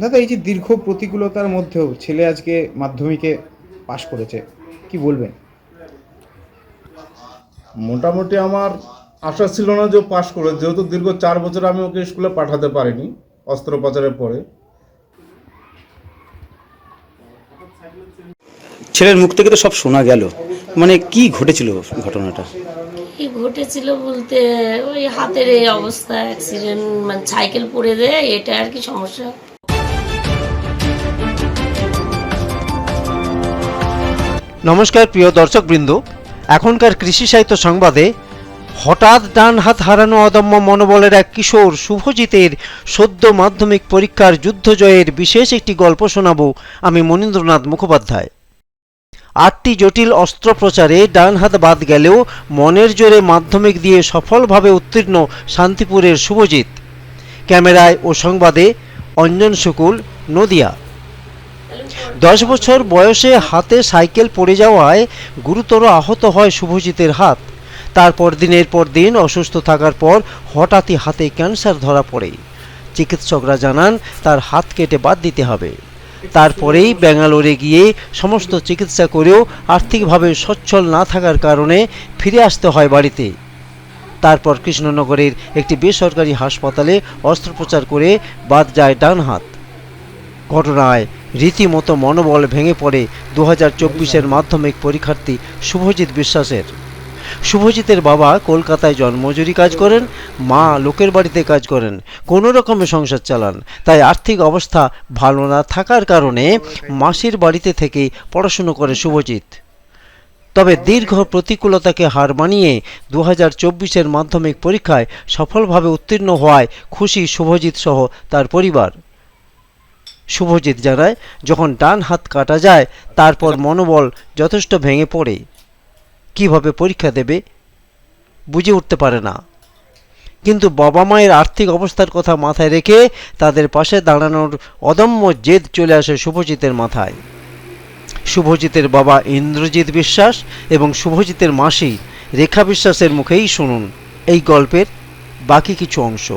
দাদা এই যে দীর্ঘ প্রতিকূলতার মধ্যেও ছেলে আজকে মাধ্যমিকে পাশ করেছে কি বলবেন? মোটামুটি আমার আশা ছিল না যে ও পাশ করে যেহেতু দীর্ঘ চার বছর আমি ওকে স্কুলে পাঠাতে পারিনি অস্ত্রোপচারের পরে। ছেলের মুখ থেকে তো সব শোনা গেল। মানে কি ঘটেছিল ঘটনাটা? কি ঘটেছিল বলতে ওই হাতের এই অবস্থা অ্যাক্সিডেন্ট মানে সাইকেল পড়ে দেয় এটা আর কি সমস্যা? নমস্কার প্রিয় দর্শকবৃন্দ, এখনকার কৃষি সাহিত্য সংবাদে হঠাৎ ডান হাত হারানো অদম্য মনোবলের এক কিশোর শুভজিতের সদ্য মাধ্যমিক পরীক্ষার যুদ্ধ জয়ের বিশেষ একটি গল্প শোনাবো আমি মনীন্দ্রনাথ মুখোপাধ্যায়। আটটি জটিল অস্ত্রোপচারে ডান হাত বাদ গেলেও মনের জোরে মাধ্যমিক দিয়ে সফলভাবে উত্তীর্ণ শান্তিপুরের শুভজিৎ। ক্যামেরায় ও সংবাদে অঞ্জন শুকুল, নদিয়া। দশ বছর বয়সে হাতে সাইকেল পড়ে যাওয়ায় গুরুতর আহত হয় শুভজিতের হাত। তারপর দিনের পর দিন অসুস্থ থাকার পর হঠাৎই হাতে ক্যান্সার ধরা পড়ে। চিকিৎসকরা জানান, তার হাত কেটে বাদ দিতে হবে। তারপরেই ব্যাঙ্গালোরে গিয়ে সমস্ত চিকিৎসা করেও আর্থিকভাবে সচ্ছল না থাকার কারণে ফিরে আসতে হয় বাড়িতে। তারপর কৃষ্ণনগরের একটি বেসরকারি হাসপাতালে অস্ত্রোপচার করে বাদ যায় ডান হাত। ঘটনায় রীতিমতো মনোবল ভেঙে পড়ে দু হাজার চব্বিশের মাধ্যমিক পরীক্ষার্থী শুভজিৎ বিশ্বাসের। শুভজিতের বাবা কলকাতায় জন্মজুরি কাজ করেন, মা লোকের বাড়িতে কাজ করেন, কোনো রকমে সংসার চালান। তাই আর্থিক অবস্থা ভালো না থাকার কারণে মাসির বাড়িতে থেকে পড়াশুনো করে শুভজিৎ। তবে দীর্ঘ প্রতিকূলতাকে হার মানিয়ে দু হাজার মাধ্যমিক পরীক্ষায় সফলভাবে উত্তীর্ণ হওয়ায় খুশি শুভজিৎ সহ তার পরিবার। শুভজিৎ জানায়, যখন ডান হাত কাটা যায়, তারপর মনোবল যথেষ্ট ভেঙে পড়ে। কীভাবে পরীক্ষা দেবে? বুঝে উঠতে পারে না। কিন্তু বাবা মায়ের আর্থিক অবস্থার কথা মাথায় রেখে তাদের পাশে দাঁড়ানোর অদম্য জেদ চলে আসে শুভজিতের মাথায়। শুভজিতের বাবা ইন্দ্রজিৎ বিশ্বাস এবং শুভজিতের মাসি রেখা বিশ্বাসের মুখেই শুনুন এই গল্পের বাকি কিছু অংশ।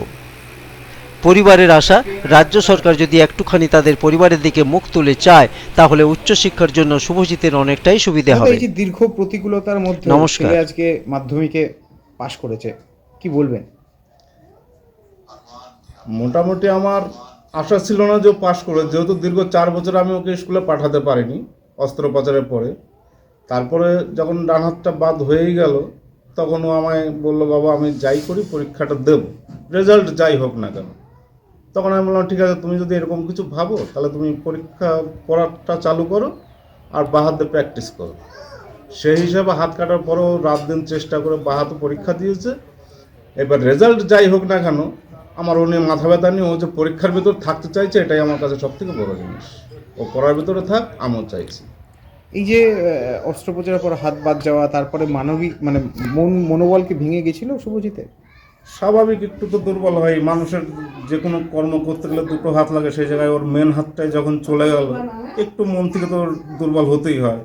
পরিবারের আশা রাজ্য সরকার যদি একটুখানি তাদের পরিবারের দিকে মুখ তুলে চায় তাহলে উচ্চশিক্ষার জন্য শুভজিতের অনেকটাই সুবিধা হবে। এই যে দীর্ঘ প্রতিকূলতার মধ্যে নমস্কার। আজকে মাধ্যমিকে পাশ করেছে কি বলবেন? মোটামুটি আমার আশা ছিল না যে ও পাশ করে যেহেতু দীর্ঘ চার বছর আমি ওকে স্কুলে পাঠাতে পারিনি অস্ত্রোপচারের পরে। তারপরে যখন ডান হাতটা বাদ হয়েই গেল তখন ও আমায় বলল বাবা আমি যাই করি পরীক্ষাটা দেব। রেজাল্ট যাই হোক না কেন। তখন আমি বললাম, ঠিক আছে, তুমি যদি এরকম কিছু ভাবো, তাহলে তুমি পরীক্ষা করাটা চালু করো আর বাঁ হাতে প্র্যাকটিস করো। সেই হিসাবে হাত কাটার পরেও রাত দিন চেষ্টা করে বাঁ হাতে পরীক্ষা দিয়েছে। এবার রেজাল্ট যাই হোক না কেন, আমার ও নিয়ে মাথা ব্যথা নিয়ে ও যে পরীক্ষার ভিতর থাকতে চাইছে, এটাই আমার কাছে সব থেকে বড় জিনিস। ও পড়ার ভিতরে থাক, আমিও চাইছি। এই যে অস্ত্রোপচারের পর হাত বাদ যাওয়া, তারপরে মানবিক মানে মন, মনোবলকে ভেঙে গেছিল শুভজিতের? স্বাভাবিক একটু তো দুর্বল হয়। মানুষের যে কোনো কর্ম করতে গেলে দুটো হাত লাগে, সেই জায়গায় ওর মেন হাতটাই যখন চলে গেল, একটু মন থেকে তো দুর্বল হতেই হয়।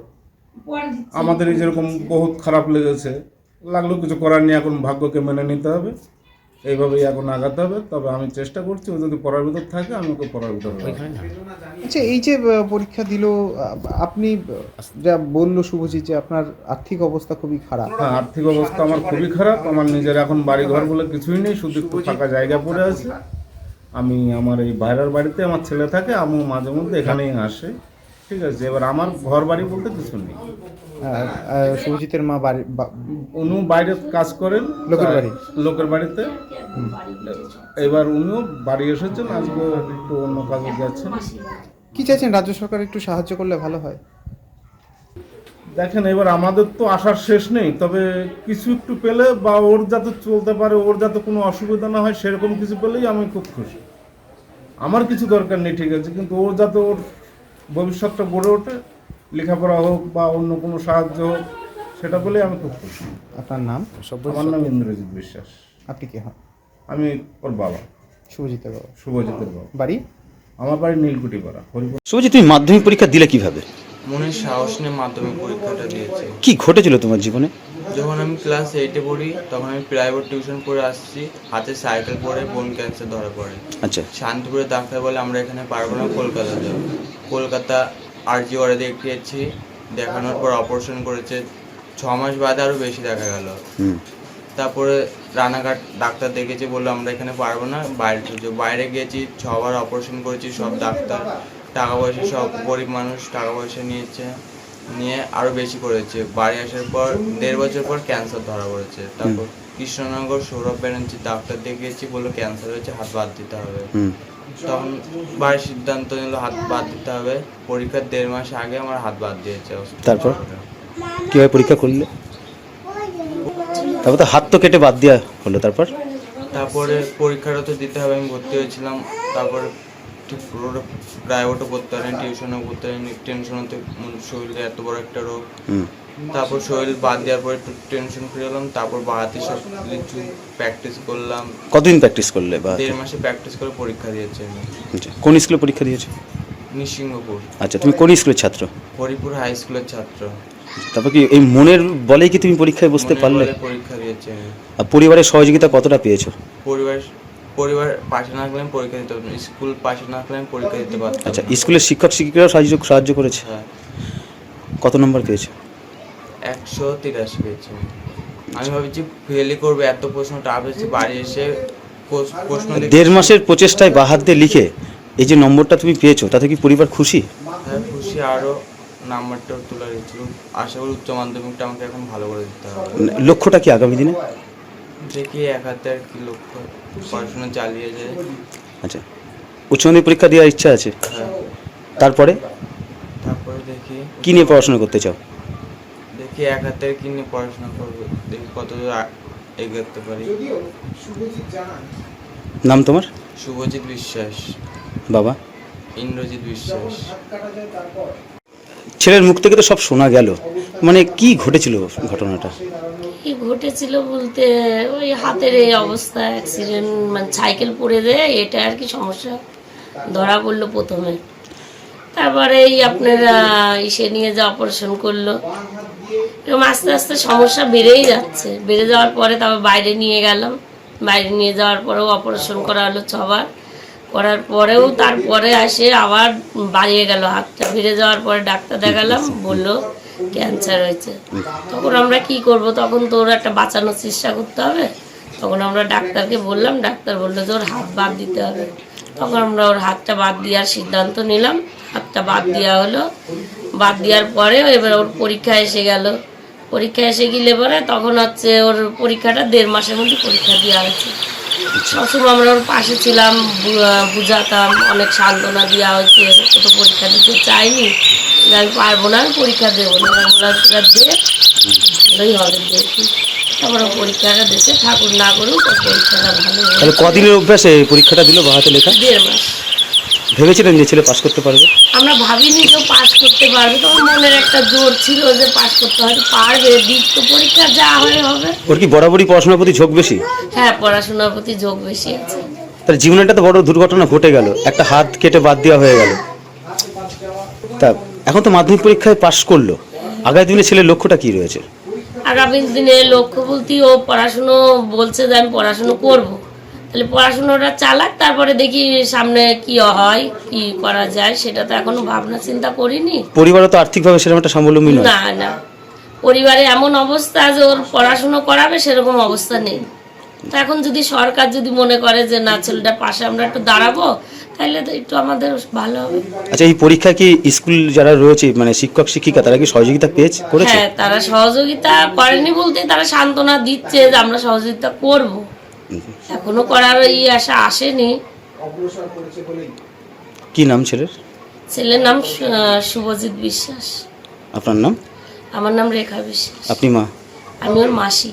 আমাদের যেরকম বহুত খারাপ লেগেছে, লাগলেও কিছু করার নেই, এখন ভাগ্যকে মেনে নিতে হবে। এইভাবেই এখন আগাতে হবে তবে আমি চেষ্টা করছি ও যদি পড়ার ভিতর থাকে আমি ওকে পড়ার ভিতর। আচ্ছা এই যে পরীক্ষা দিল আপনি যা বলল শুভজিৎ যে আপনার আর্থিক অবস্থা খুবই খারাপ। হ্যাঁ আর্থিক অবস্থা আমার খুবই খারাপ। আমার নিজের এখন বাড়ি ঘর বলে কিছুই নেই শুধু একটু ফাঁকা জায়গা পড়ে আছে। আমি আমার এই বাইরের বাড়িতে আমার ছেলে থাকে আমি মাঝে মধ্যে এখানেই আসে। ঠিক আছে এবার আমার ঘর বাড়ি বলতে কিছু নেই। আহ, আহ, মা বাড়ি উনিও বাইরে কাজ করেন লোকের বাড়ি? লোকের বাড়িতে। এবার উনিও বাড়ি এসেছেন আজকে একটু অন্য কাজে যাচ্ছেন। কি চাইছেন? রাজ্য সরকার একটু সাহায্য করলে ভালো হয়। দেখেন এবার আমাদের তো আসার শেষ নেই তবে কিছু একটু পেলে বা ওর যাতে চলতে পারে ওর যাতে কোনো অসুবিধা না হয় সেরকম কিছু পেলেই আমি খুব খুশি। আমার কিছু দরকার নেই ঠিক আছে কিন্তু ওর যাতে ওর ভবিষ্যৎটা গড়ে ওঠে লেখাপড়া হোক বা অন্য কোনো সাহায্য হোক সেটা পেলেই আমি খুব খুশি। আপনার নাম? আমার নাম ইন্দ্রজিৎ বিশ্বাস। আপনি কি হন? আমি ওর বাবা। শুভজিতের বাবা। শুভজিতের বাবা। বাড়ি? আমার বাড়ি নীলকুটি পাড়া হরিপুর। শুভজিৎ তুমি মাধ্যমিক পরীক্ষা দিলে কীভাবে? মনের সাহস নিয়ে মাধ্যমিক পরীক্ষাটা দিয়েছি। কি ঘটেছিল তোমার জীবনে? যখন আমি ক্লাস এইটে পড়ি তখন আমি প্রাইভেট টিউশন পড়ে আসছি হাতে সাইকেল পরে বোন ক্যান্সার ধরা পড়ে। আচ্ছা। শান্তিপুরে ডাক্তার বলে আমরা এখানে পারব না কলকাতা যাব। কলকাতা আরজি ওয়ারে দেখিয়েছি দেখানোর পর অপারেশন করেছে। ছ মাস বাদে আরও বেশি দেখা গেল। হুম। তারপরে রানাঘাট ডাক্তার দেখেছে বলল আমরা এখানে পারব না বাইরে বাইরে গিয়েছি ছবার অপারেশন করেছি সব ডাক্তার। টাকা পয়সা সব গরিব মানুষ টাকা পয়সা নিয়েছে নিয়ে আরও বেশি করেছে। বাড়ি আসার পর দেড় বছর পর ক্যান্সার ধরা পড়েছে। তারপর কৃষ্ণনগর সৌরভ ব্যানার্জি ডাক্তার দেখিয়েছি বলল ক্যান্সার হয়েছে হাত বাদ দিতে হবে। তখন বাড়ির সিদ্ধান্ত নিল হাত বাদ দিতে হবে। পরীক্ষার দেড় মাস আগে আমার হাত বাদ দিয়েছে তারপর? কীভাবে পরীক্ষা করলে? তারপর তো হাত তো কেটে বাদ দেওয়া হলো তারপর? তারপরে পরীক্ষাটা তো দিতে হবে আমি ভর্তি হয়েছিলাম। তারপরে ঠিক পুরোটা প্রাইভেটও করতে পারিনি টিউশনও করতে পারিনি টেনশন হতে শরীরে এত বড় একটা রোগ। তারপর শরীর বাদ দেওয়ার পরে একটু টেনশন ফ্রি হলাম তারপর বাহাতে সব কিছু প্র্যাকটিস করলাম। কতদিন প্র্যাকটিস করলে বা দেড় মাসে প্র্যাকটিস করে পরীক্ষা দিয়েছে আচ্ছা, কোন স্কুলে পরীক্ষা দিয়েছ? নিসিংহপুর। আচ্ছা তুমি কোন স্কুলের ছাত্র? হরিপুর হাই স্কুলের ছাত্র। তারপর কি এই মনের বলেই কি তুমি পরীক্ষায় বসতে পারলে? পরীক্ষা দিয়েছে আর পরিবারের সহযোগিতা কতটা পেয়েছ? পরিবার পরিবার পাশে না থাকলে আমি পরীক্ষা দিতে পারতাম স্কুল পাশে না থাকলে আমি পরীক্ষা দিতে পারতাম আচ্ছা স্কুলের শিক্ষক শিক্ষিকারা সাহায্য সাহায্য করেছে? হ্যাঁ। কত নম্বর পেয়েছ? একশো তিরাশি পেয়েছি আমি। ভাবছি ফেলই করব এত প্রশ্ন টাফ এসে বাড়ি এসে প্রশ্ন দেড় মাসের প্রচেষ্টায় বা হাত দিয়ে লিখে এই যে নম্বরটা তুমি পেয়েছ তাতে কি পরিবার খুশি? হ্যাঁ খুশি আরও নাম্বারটা তোলা হয়েছিল আশা করি উচ্চ মাধ্যমিকটা আমাকে এখন ভালো করে দিতে হবে। লক্ষ্যটা কি আগামী দিনে? দেখি এক হাতে আর কি লক্ষ্য। পড়াশোনা চালিয়ে যায়। আচ্ছা। উচ্চ মাধ্যমিক পরীক্ষা দেওয়ার ইচ্ছা আছে? হ্যাঁ। তারপরে? তারপরে দেখি। কি নিয়ে পড়াশোনা করতে চাও? দেখি এক হাতে কি নিয়ে পড়াশোনা করব? দেখি কতদূর আ- এগোতে পারি। নাম তোমার? শুভজিৎ বিশ্বাস। বাবা? ইন্দ্রজিৎ বিশ্বাস। ছেলের মুখ থেকে তো সব শোনা গেল। মানে কি ঘটেছিল ঘটনাটা? কি ঘটেছিল বলতে ওই হাতের এই অবস্থা অ্যাক্সিডেন্ট মানে সাইকেল পড়ে দেয় এটা আর কি সমস্যা। ধরা পড়ল প্রথমে। তারপরে এই আপনারা ইসে নিয়ে যা অপারেশন করল। এরকম আস্তে আস্তে সমস্যা বেড়েই যাচ্ছে। বেড়ে যাওয়ার পরে তারপর বাইরে নিয়ে গেলাম। বাইরে নিয়ে যাওয়ার পরেও অপারেশন করা হলো ছবার। করার পরেও তারপরে আসে আবার বাড়িয়ে গেল, হাতটা বেড়ে যাওয়ার পরে ডাক্তার দেখালাম, বলল ক্যান্সার হয়েছে। তখন আমরা কি করব? তখন তো ওর একটা বাঁচানোর চেষ্টা করতে হবে। তখন আমরা ডাক্তারকে বললাম, ডাক্তার বলল যে ওর হাত বাদ দিতে হবে। তখন আমরা ওর হাতটা বাদ দেওয়ার সিদ্ধান্ত নিলাম। হাতটা বাদ দেওয়া হলো। বাদ দেওয়ার পরে এবার ওর পরীক্ষা এসে গেল। পরীক্ষা এসে গেলে পরে তখন হচ্ছে ওর পরীক্ষাটা দেড় মাসের মধ্যে পরীক্ষা দেওয়া হয়েছে। সবসময় আমরা ওর পাশে ছিলাম বুঝাতাম অনেক সান্ত্বনা দেওয়া হয়েছে ও তো পরীক্ষা দিতে চাইনি। আমি পারব না আমি পরীক্ষা দেবো না আমি বললাম, "তোরা দে ভালোই হবে দেখি। তারপরে পরীক্ষাটা দিতে ঠাকুর না করুক পরীক্ষাটা ভালো কদিনের অভ্যাসে পরীক্ষাটা দিল বা হাতে লেখা? দেড় মাস। ভেবেছিলেন যে ছেলে পাশ করতে পারবে? আমরা ভাবিনি যে পাশ করতে পারবে তখন মনের একটা জোর ছিল যে পাশ করতে হয়তো পারবে দিক তো পরীক্ষা যা হয় হবে। ওর কি বরাবরই পড়াশোনার প্রতি ঝোঁক বেশি? হ্যাঁ পড়াশোনার প্রতি ঝোঁক বেশি আছে। তার জীবনে একটা তো বড় দুর্ঘটনা ঘটে গেল একটা হাত কেটে বাদ দেওয়া হয়ে গেল। তা এখন তো মাধ্যমিক পরীক্ষায় পাশ করল আগামী দিনে ছেলের লক্ষ্যটা কি রয়েছে? আগামী দিনে লক্ষ্য বলতে ও পড়াশুনো বলছে যে আমি পড়াশুনো করব। তাহলে পড়াশুনোটা চালাক তারপরে দেখি সামনে কি হয় কি করা যায় সেটা তো এখনও ভাবনা চিন্তা করিনি। পরিবারও তো আর্থিকভাবে সেরকম একটা স্বাবলম্বী নয়। না না। পরিবারে এমন অবস্থা যে ওর পড়াশুনো করাবে সেরকম অবস্থা নেই। তো এখন যদি সরকার যদি মনে করে যে না ছেলেটার পাশে আমরা একটু দাঁড়াবো তাহলে তো একটু আমাদের ভালো হবে। আচ্ছা এই পরীক্ষা কি স্কুল যারা রয়েছে মানে শিক্ষক শিক্ষিকা তারা কি সহযোগিতা পেয়েছে করেছে? হ্যাঁ তারা সহযোগিতা করেনি বলতে তারা সান্ত্বনা দিচ্ছে যে আমরা সহযোগিতা করব। এখনও করার ই আশা আসেনি। কি নাম ছেলের? ছেলের নাম শুভজিৎ বিশ্বাস। আপনার নাম? আমার নাম রেখা বিশ্বাস। আপনি মা? আমি ওর মাসি।